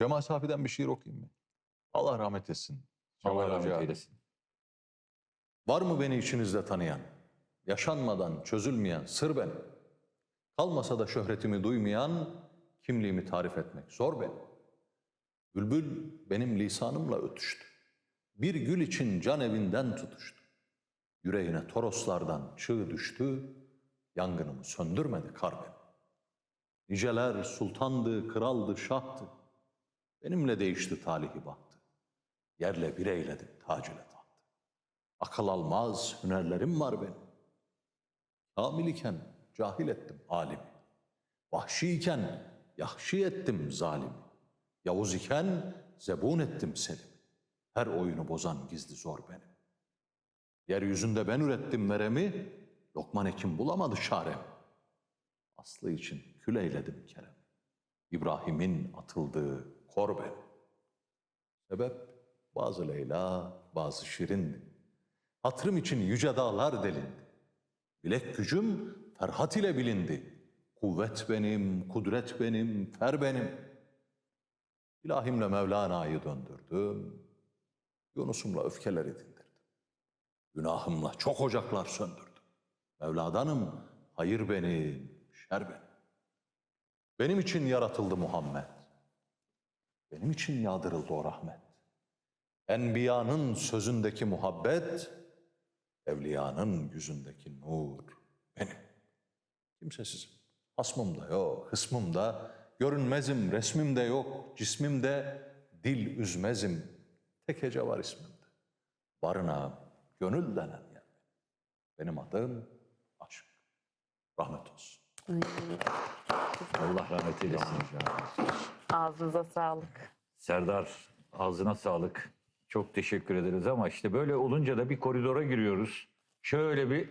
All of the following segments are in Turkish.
Cemal Safi'den bir şiir okuyayım mı? Allah rahmet etsin. Allah Cemal rahmet Hoca. eylesin. Var mı beni içinizde tanıyan? Yaşanmadan çözülmeyen sır benim. Kalmasa da şöhretimi duymayan, kimliğimi tarif etmek zor benim. Bülbül benim lisanımla ötüştü. Bir gül için can evinden tutuştu. Yüreğine toroslardan çığ düştü, yangınımı söndürmedi kar benim. Niceler sultandı, kraldı, şahtı. Benimle değişti talihi bahtı. Yerle bir eyledim tac ile. Akıl almaz hünerlerim var benim. Kamil iken cahil ettim alimi. Vahşi iken yahşi ettim zalimi. Yavuz iken zebun ettim selimi. Her oyunu bozan gizli zor benim. Yeryüzünde ben ürettim veremi, Lokman Hekim bulamadı çarem. Aslı için kül eyledim kerem. İbrahim'in atıldığı kor benim. Sebep bazı Leyla, bazı Şirin'di. Hatırım için yüce dağlar delindi. Bilek gücüm Ferhat ile bilindi. Kuvvet benim, kudret benim, fer benim. İlahimle Mevlana'yı döndürdüm. Yunus'umla öfkeleri dindirdim. Günahımla çok ocaklar söndürdüm. Mevladanım, hayır benim, şer benim. Benim için yaratıldı Muhammed. Benim için yağdırıldı o rahmet. Enbiyanın sözündeki muhabbet, evliyanın yüzündeki nur benim. Kimsesizim. Hasmım da yok, hısmım da, görünmezim, resmim de yok, cismim de, dil üzmezim. Tek hece var ismimde. Barınağım, gönül denen yer. Benim adım aşk. Rahmet olsun. Allah rahmet eylesin. Ağzınıza sağlık. Serdar ağzına sağlık. Çok teşekkür ederiz ama işte böyle olunca da bir koridora giriyoruz. Şöyle bir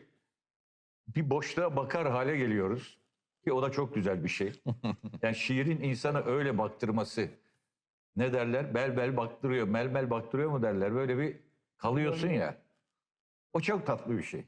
bir boşluğa bakar hale geliyoruz. Ki o da çok güzel bir şey. Yani şiirin insana öyle baktırması. Ne derler? Bel bel baktırıyor. Mel mel baktırıyor mu derler. Böyle bir kalıyorsun ya. O çok tatlı bir şey.